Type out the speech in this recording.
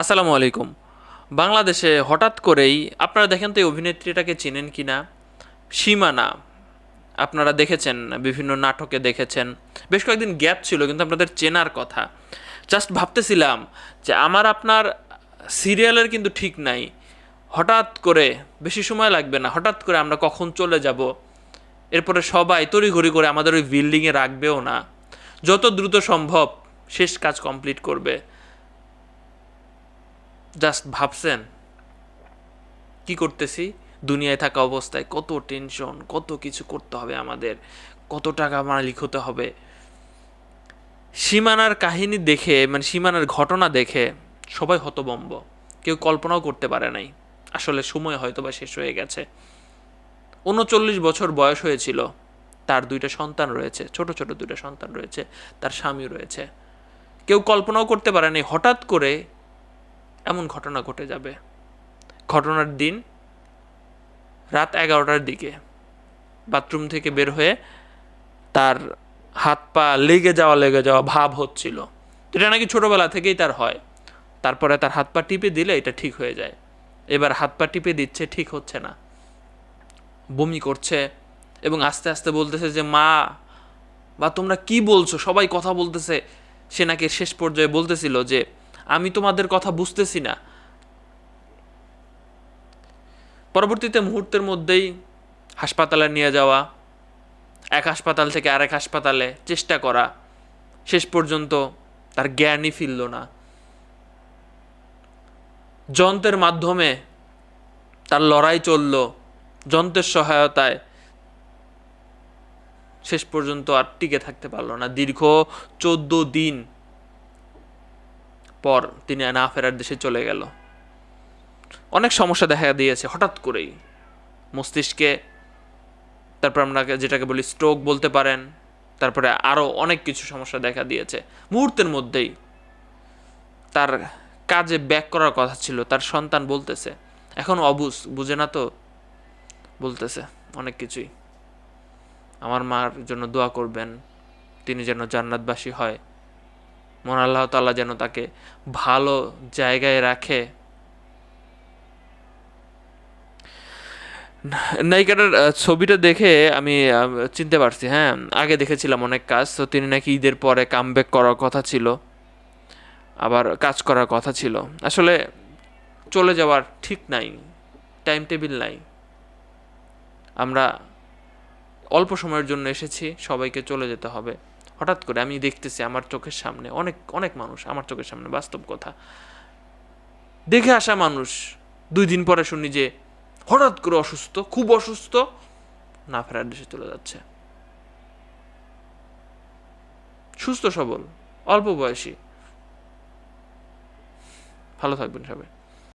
আসসালামু আলাইকুম। বাংলাদেশে হঠাৎ করেই আপনারা দেখেন তো এই অভিনেত্রীটাকে চেনেন কি না? সীমানা। আপনারা দেখেছেন, বিভিন্ন নাটকে দেখেছেন। বেশ কয়েকদিন গ্যাপ ছিল, কিন্তু আপনাদের চেনার কথা। জাস্ট ভাবতেছিলাম যে আমার আপনার সিরিয়ালের কিন্তু ঠিক নাই। হঠাৎ করে, বেশি সময় লাগবে না, হঠাৎ করে আমরা কখন চলে যাব? এরপরে সবাই তড়িঘড়ি করে আমাদের ওই বিল্ডিংয়ে রাখবেও না। যত দ্রুত সম্ভব শেষ কাজ কমপ্লিট করবে। জাস্ট ভাবছেন, কি করতেছি? দুনিয়ায় থাকা অবস্থায় কত টেনশন, কত কিছু করতে হবে আমাদের, কত টাকা মালিক হতে হবে। সীমানার কাহিনী দেখে মানে সীমানার ঘটনা দেখে সবাই হতবম্ব কেউ কল্পনাও করতে পারে নাই। আসলে সময় হয়তো বা শেষ হয়ে গেছে। উনচল্লিশ বছর বয়স হয়েছিল। তার দুইটা সন্তান রয়েছে, ছোট ছোট দুইটা সন্তান রয়েছে, তার স্বামী রয়েছে। কেউ কল্পনাও করতে পারেনি হঠাৎ করে এমন ঘটনা ঘটে যাবে। ঘটনার দিন রাত এগারোটার দিকে। বাথরুম থেকে বের হয়ে তার হাত পা লেগে যাওয়া লেগে যাওয়া ভাব হচ্ছিল। এটা নাকি ছোটবেলা থেকেই তার হয়। তারপরে তার হাত পা টিপে দিলে এটা ঠিক হয়ে যায়। এবার হাত পা টিপে দিচ্ছে, ঠিক হচ্ছে না। বমি করছে এবং আস্তে আস্তে বলতেছে যে, মা, বা তোমরা কি বলছো? সবাই কথা বলতেছে। সে নাকি শেষ পর্যায়ে বলতেছিল যে আমি তোমাদের কথা বুঝতেছি না। পরবর্তীতে মুহূর্তের মধ্যেই হাসপাতালে নিয়ে যাওয়া, এক হাসপাতাল থেকে আরেক হাসপাতালে চেষ্টা করা, শেষ পর্যন্ত তার জ্ঞানই ফিরল না। যন্ত্রের মাধ্যমে তার লড়াই চলল, যন্ত্রের সহায়তায় শেষ পর্যন্ত আর টিকে থাকতে পারল না। দীর্ঘ চোদ্দ দিন পর তিনি না ফেরার দেশে চলে গেল। অনেক সমস্যা দেখা দিয়েছে হঠাৎ করেই। মস্তিষ্কে তারপর আমরা যেটাকে বলি স্ট্রোক বলতে পারেন, তারপরে আরও অনেক কিছু সমস্যা দেখা দিয়েছে। মুহূর্তের মধ্যেই তার কাজে ব্যাক করার কথা ছিল, তার সন্তান বলতেছে। এখন অবুজ বুঝে না তো? বলতেছে অনেক কিছুই। আমার মার জন্য দোয়া করবেন, তিনি যেন জান্নাতবাসী হয়। মন আল্লাহ তাল্লাহ যেন তাকে ভালো জায়গায় রাখে। নায়িকাটার ছবিটা দেখে আমি চিনতে পারছি হ্যাঁ আগে দেখেছিলাম অনেক কাজ, তো তিনি নাকি ঈদের পরে কামব্যাক করার কথা ছিল, আবার কাজ করার কথা ছিল। আসলে চলে যাওয়ার ঠিক নাই টাইম টেবিল নাই। আমরা অল্প সময়ের জন্য এসেছি, সবাইকে চলে যেতে হবে। হঠাৎ করে আমি দেখতেছি আমার চোখের সামনে, অনেক অনেক মানুষ আমার চোখের সামনে, বাস্তব কথা। দেখে আসা মানুষ, দুই দিন পরে শুনি যে হঠাৎ করে অসুস্থ, খুব অসুস্থ, না ফেরার দেশে চলে যাচ্ছে। সুস্থ সবল, অল্প বয়সী। ভালো থাকবেন সবাই।